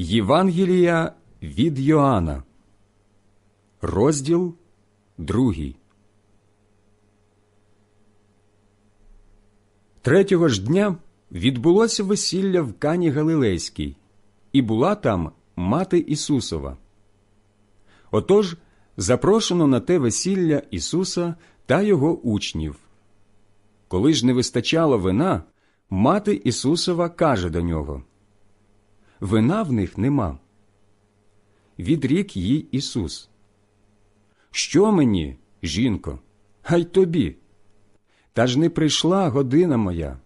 Євангелія від Йоанна, розділ другий. Третього ж дня відбулося весілля в Кані Галилейській, і була там мати Ісусова. Отож запрошено на те весілля Ісуса та його учнів. Коли ж не вистачало вина, мати Ісусова каже до нього Вина в них нема. Відрік їй Ісус. Що мені, жінко, хай тобі? Та ж не прийшла година моя.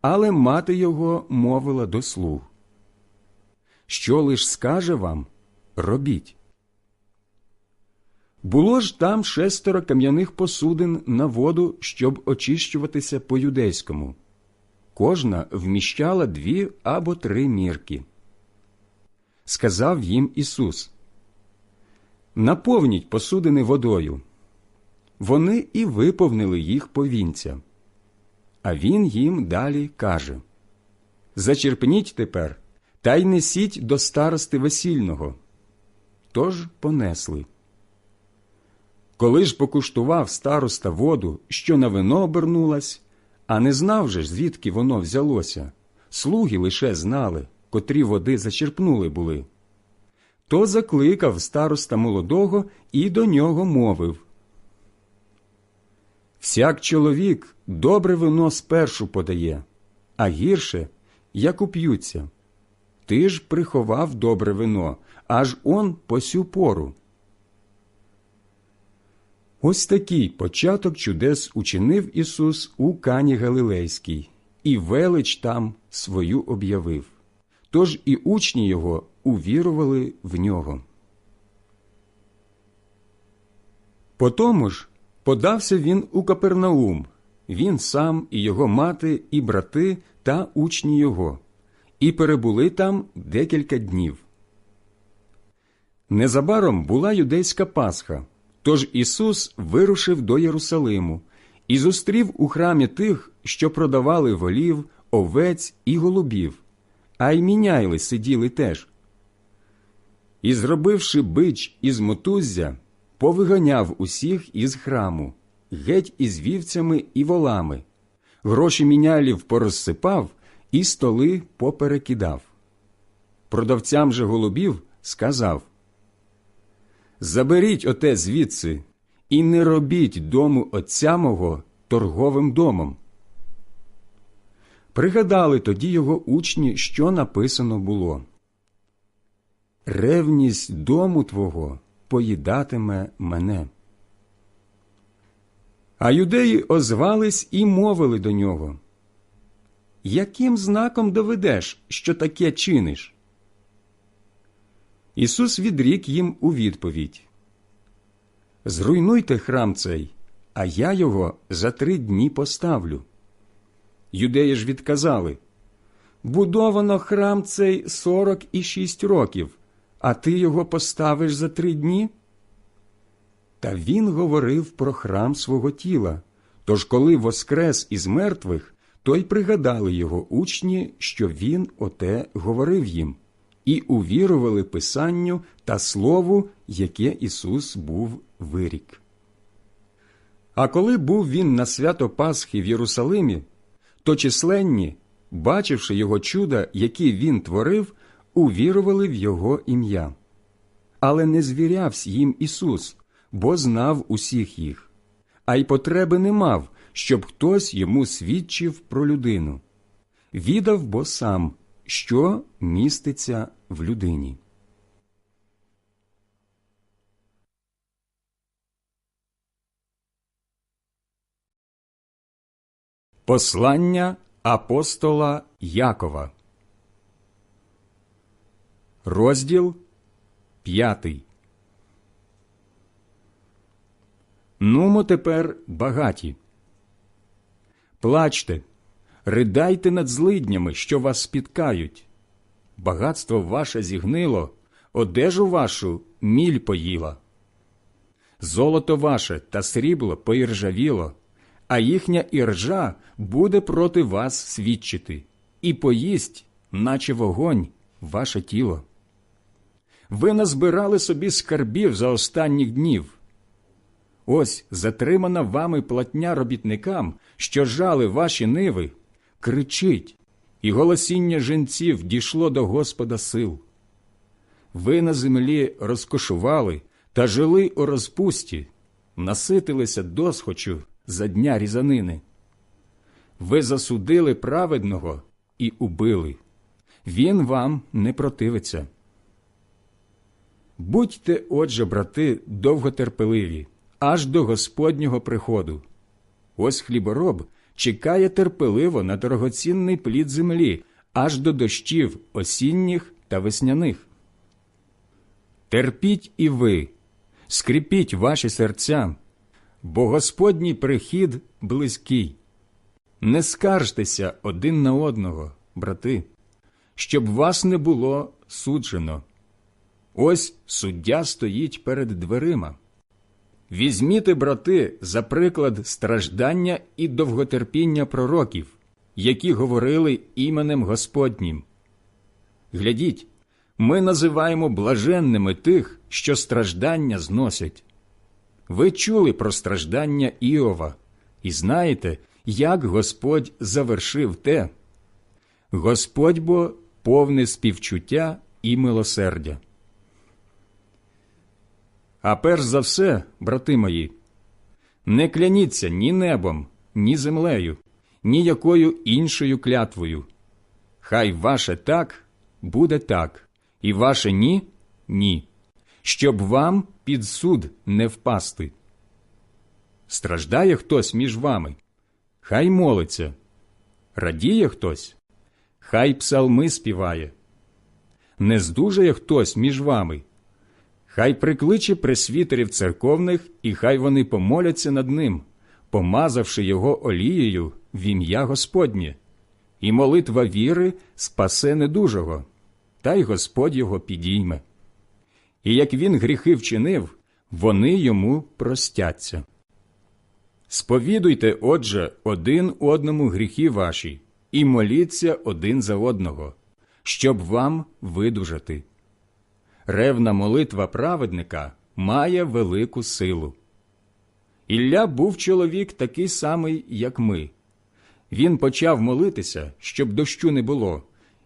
Але мати його мовила до слуг. Що лиш скаже вам, робіть. Було ж там шестеро кам'яних посудин на воду, щоб очищуватися по юдейському. Кожна вміщала дві або три мірки. Сказав їм Ісус Наповніть посудини водою. Вони і виповнили їх повінця. А він їм далі каже Зачерпніть тепер та й несіть до старости весільного. Тож понесли. Коли ж покуштував староста воду, що на вино обернулась, а не знав же, звідки воно взялося, слуги лише знали, котрі води зачерпнули були. То закликав староста молодого і до нього мовив Всяк чоловік добре вино спершу подає, а гірше, як уп'ються. Ти ж приховав добре вино, аж он по сю пору. Ось такий початок чудес учинив Ісус у Кані Галилейській, і велич там свою об'явив. Тож і учні його увірували в нього. Потому ж подався він у Капернаум, він сам і його мати, і брати та учні його, і перебули там декілька днів. Незабаром була юдейська Пасха. Тож Ісус вирушив до Єрусалиму і зустрів у храмі тих, що продавали волів, овець і голубів, а й міняйли сиділи теж. І, зробивши бич із мотуззя, повиганяв усіх із храму, геть із вівцями і волами, гроші мінялів порозсипав і столи поперекидав. Продавцям же голубів сказав Заберіть оте звідси і не робіть дому отця мого торговим домом. Пригадали тоді його учні, що написано було Ревність дому твого поїдатиме мене. А юдеї озвались і мовили до нього Яким знаком доведеш, що таке чиниш? Ісус відрік їм у відповідь Зруйнуйте храм цей, а я його за три дні поставлю. Юдеї ж відказали Будовано храм цей сорок і шість років, а ти його поставиш за три дні? Та він говорив про храм свого тіла. Тож, коли воскрес із мертвих, то й пригадали його учні, що він оте говорив їм і увірували Писанню та Слову, яке Ісус був вирік. А коли був він на свято Пасхи в Єрусалимі, то численні, бачивши його чуда, які він творив, увірували в його ім'я. Але не звірявсь їм Ісус, бо знав усіх їх, а й потреби не мав, щоб хтось йому свідчив про людину. Відав бо сам, що міститься в людині. Послання апостола Якова, розділ п'ятий. Нумо тепер багаті. Плачте, ридайте над злиднями, що вас спіткають. Багатство ваше зігнило, одежу вашу міль поїла. Золото ваше та срібло поіржавіло, а їхня іржа буде проти вас свідчити, і поїсть, наче вогонь, ваше тіло. Ви назбирали собі скарбів за останніх днів. Ось затримана вами платня робітникам, що жали ваші ниви, кричить, і голосіння жінців дійшло до Господа сил. Ви на землі розкошували та жили у розпусті, наситилися досхочу за дня різанини. Ви засудили праведного і убили. Він вам не противиться. Будьте, отже, брати, довготерпеливі, аж до Господнього приходу. Ось хлібороб чекає терпеливо на дорогоцінний плід землі, аж до дощів осінніх та весняних. Терпіть і ви, скріпіть ваші серця, бо Господній прихід близький. Не скаржтеся один на одного, брати, щоб вас не було суджено. Ось суддя стоїть перед дверима. Візьміте, брати, за приклад страждання і довготерпіння пророків, які говорили іменем Господнім. Глядіть, ми називаємо блаженними тих, що страждання зносять. Ви чули про страждання Іова і знаєте, як Господь завершив те. Господь бо повне співчуття і милосердя. А перш за все, брати мої, не кляніться ні небом, ні землею, ні якою іншою клятвою. Хай ваше так буде так, і ваше ні ні, щоб вам під суд не впасти. Страждає хтось між вами, хай молиться, радіє хтось, хай псалми співає. Не здужає хтось між вами, хай прикличе пресвітерів церковних, і хай вони помоляться над ним, помазавши його олією в ім'я Господнє, і молитва віри спасе недужого, та й Господь його підійме. І як він гріхи вчинив, вони йому простяться. Сповідуйте, отже, один одному гріхи ваші, і моліться один за одного, щоб вам видужати. Ревна молитва праведника має велику силу. Ілля був чоловік такий самий, як ми. Він почав молитися, щоб дощу не було,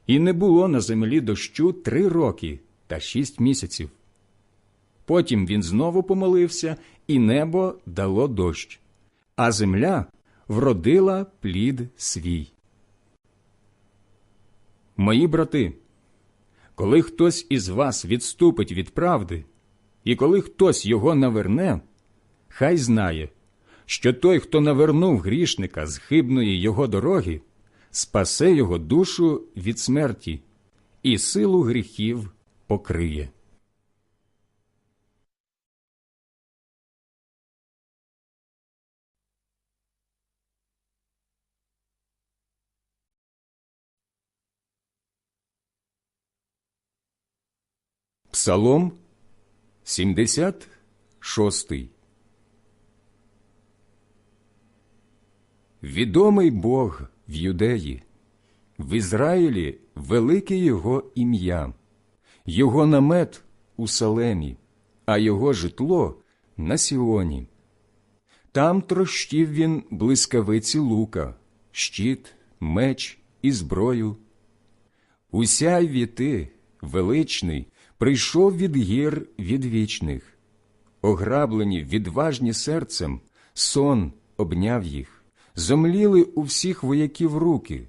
і не було на землі дощу три роки та шість місяців. Потім він знову помолився, і небо дало дощ, а земля вродила плід свій. Мої брати, коли хтось із вас відступить від правди, і коли хтось його наверне, хай знає, що той, хто навернув грішника з хибної його дороги, спасе його душу від смерті і силу гріхів покриє. Псалом 76 Відомий Бог в Юдеї, в Ізраїлі велике Його ім'я, Його намет у Салемі, а Його житло на Сіоні. Там трощив він блискавиці лука, щит, меч і зброю. Усяй віти, величний, прийшов від гір відвічних. Ограблені, відважні серцем, сон обняв їх, зомліли у всіх вояків руки.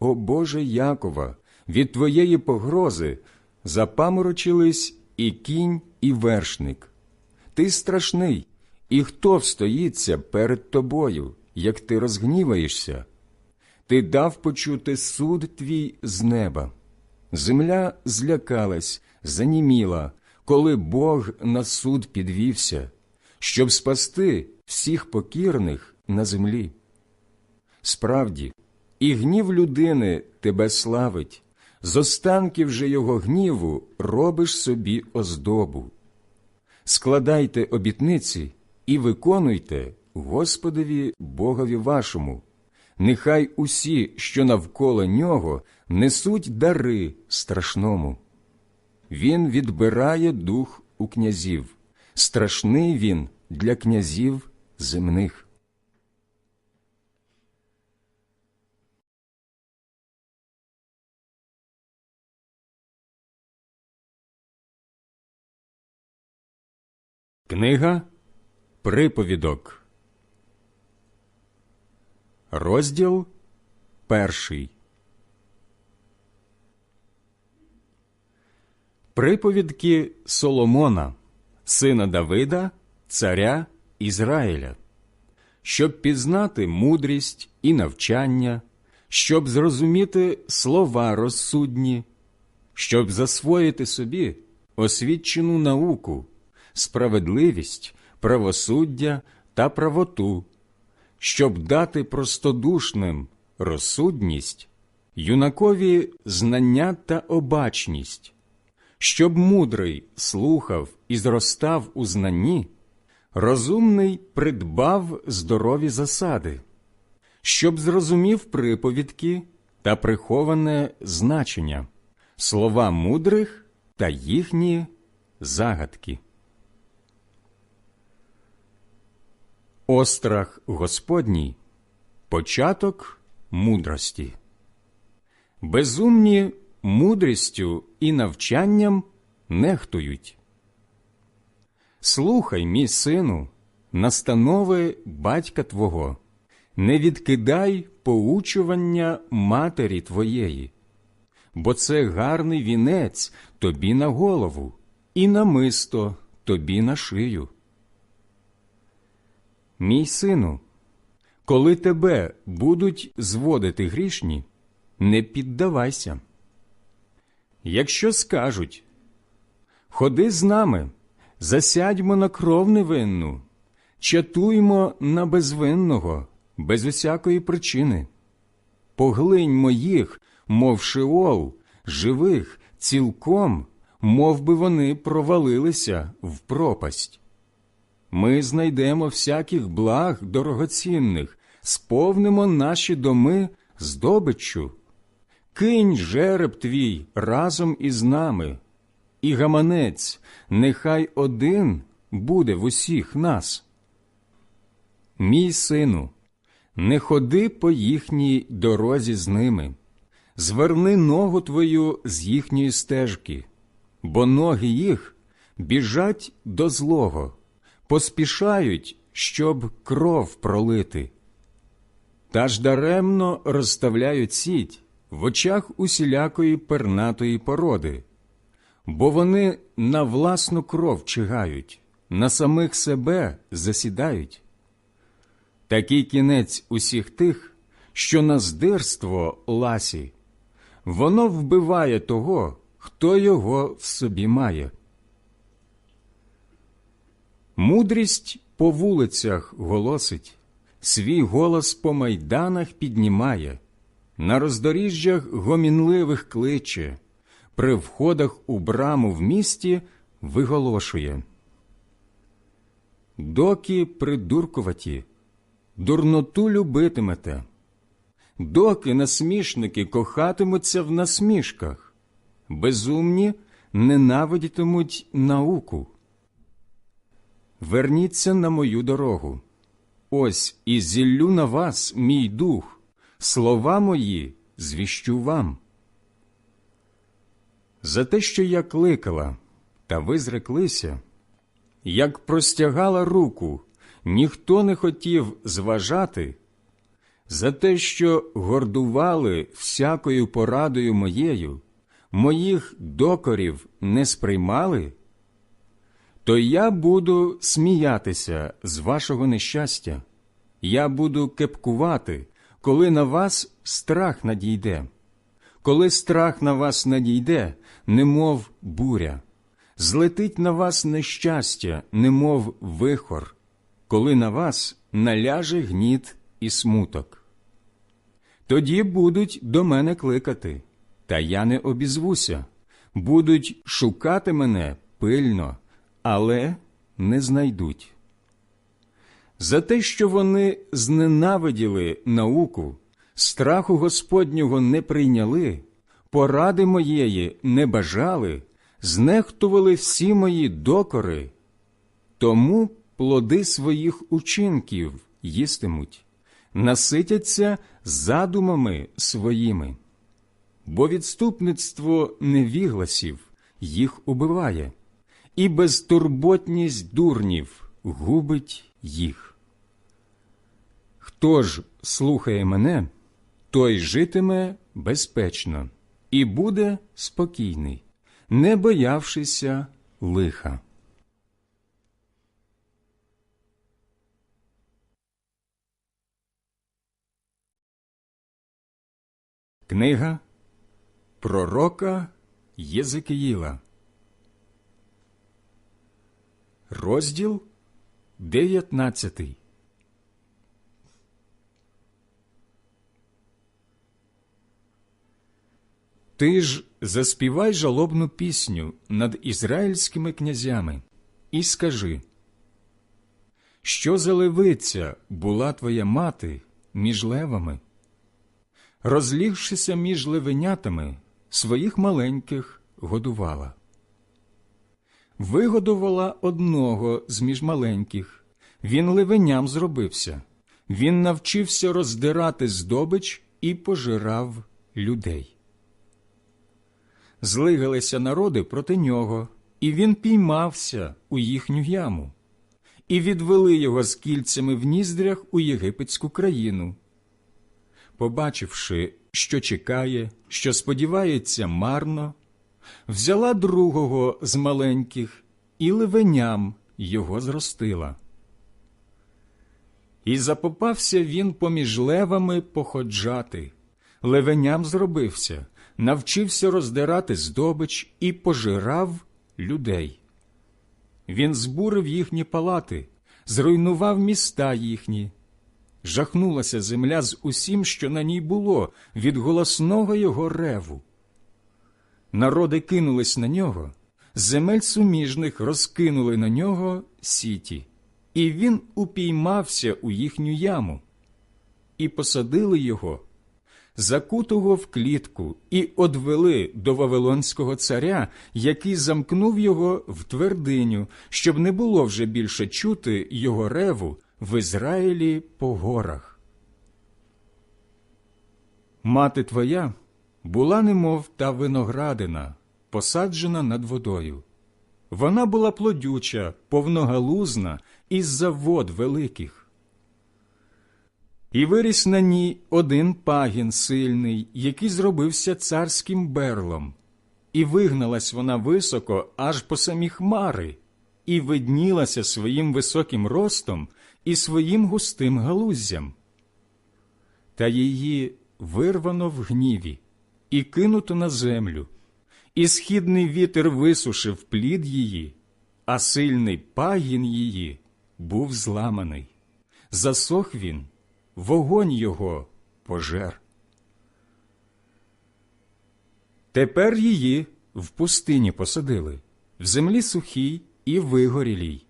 О Боже Якова, від твоєї погрози запаморочились і кінь, і вершник. Ти страшний, і хто встоїться перед тобою, як ти розгніваєшся? Ти дав почути суд твій з неба. Земля злякалась, заніміла, коли Бог на суд підвівся, щоб спасти всіх покірних на землі. Справді, і гнів людини тебе славить, з останків же його гніву робиш собі оздобу. Складайте обітниці і виконуйте Господові Богові вашому, нехай усі, що навколо нього, несуть дари страшному. Він відбирає дух у князів, страшний він для князів земних. Книга Приповідок. Розділ перший. Приповідки Соломона, сина Давида, царя Ізраїля, щоб пізнати мудрість і навчання, щоб зрозуміти слова розсудні, щоб засвоїти собі освічену науку, справедливість, правосуддя та правоту, щоб дати простодушним розсудність, юнакові знання та обачність щоб мудрий слухав і зростав у знанні, розумний придбав здорові засади, щоб зрозумів приповідки та приховане значення, слова мудрих та їхні загадки. Острах Господній початок мудрості. Безумні мудрістю і навчанням нехтують. Слухай, мій сину, настанови батька твого, не відкидай поучування матері твоєї, бо це гарний вінець тобі на голову і намисто тобі на шию. Мій сину, коли тебе будуть зводити грішні, не піддавайся. Якщо скажуть Ходи з нами, засядьмо на кров невинну, чатуймо на безвинного, без усякої причини, поглинь моїх, мов шеол, живих, цілком, мов би вони провалилися в пропасть. Ми знайдемо всяких благ дорогоцінних, сповнимо наші доми здобиччю. Кинь жереб твій разом із нами, і гаманець, нехай один буде в усіх нас. Мій сину, не ходи по їхній дорозі з ними, зверни ногу твою з їхньої стежки, бо ноги їх біжать до злого, поспішають, щоб кров пролити. Та ж даремно розставляють сіть в очах усілякої пернатої породи, бо вони на власну кров чигають, на самих себе засідають. Такий кінець усіх тих, що на здирство ласі, воно вбиває того, хто його в собі має. Мудрість по вулицях голосить, свій голос по майданах піднімає на роздоріжжях гомінливих кличе, при входах у браму в місті виголошує. Доки придуркуваті, дурноту любитимете, доки насмішники кохатимуться в насмішках, безумні ненавидітимуть науку. Верніться на мою дорогу. Ось і зіллю на вас мій дух слова мої звіщу вам. За те, що я кликала, та ви зреклися, як простягала руку, ніхто не хотів зважати, за те, що гордували всякою порадою моєю, моїх докорів не сприймали, то я буду сміятися з вашого нещастя, я буду кепкувати коли на вас страх надійде, коли страх на вас надійде, немов буря, злетить на вас нещастя, немов вихор, коли на вас наляже гніт і смуток. Тоді будуть до мене кликати, та я не обізвуся, будуть шукати мене пильно, але не знайдуть за те, що вони зненавиділи науку, страху Господнього не прийняли, поради моєї не бажали, знехтували всі мої докори, тому плоди своїх учинків їстимуть, наситяться задумами своїми. Бо відступництво невігласів їх убиває, і безтурботність дурнів губить їх. Хто ж слухає мене, той житиме безпечно і буде спокійний, не боявшися лиха. Книга Пророка Єзекиїла Розділ 19 Ти ж заспівай жалобну пісню над ізраїльськими князями і скажи, що за левиця була твоя мати між левами? Розлігшися між левенятами, своїх маленьких годувала. Вигодувала одного з між маленьких, він левеням зробився, він навчився роздирати здобич і пожирав людей. Злигалися народи проти нього, і він піймався у їхню яму, і відвели його з кільцями в ніздрях у єгипетську країну. Побачивши, що чекає, що сподівається марно, взяла другого з маленьких і ливеням його зростила. І запопався він поміж левами походжати, левеням зробився, навчився роздирати здобич і пожирав людей. Він збурив їхні палати, зруйнував міста їхні. Жахнулася земля з усім, що на ній було, від голосного його реву. Народи кинулись на нього, земель суміжних розкинули на нього сіті, і він упіймався у їхню яму, і посадили його, закутого в клітку, і одвели до Вавилонського царя, який замкнув його в твердиню, щоб не було вже більше чути його реву в Ізраїлі по горах. Мати твоя була немов та виноградина, посаджена над водою. Вона була плодюча, повногалузна із-за вод великих. І виріс на ній один пагін сильний, який зробився царським берлом, і вигналась вона високо аж по самі хмари, і виднілася своїм високим ростом і своїм густим галуздям. Та її вирвано в гніві і кинуто на землю, і східний вітер висушив плід її, а сильний пагін її був зламаний. Засох він, вогонь його пожер. Тепер її в пустині посадили, в землі сухій і вигорілій.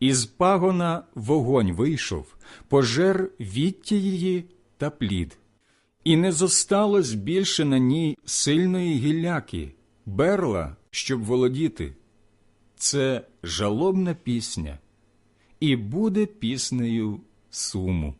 Із пагона вогонь вийшов, пожер віття її та плід, і не зосталось більше на ній сильної гілляки, берла, щоб володіти. Це жалобна пісня, і буде піснею суму.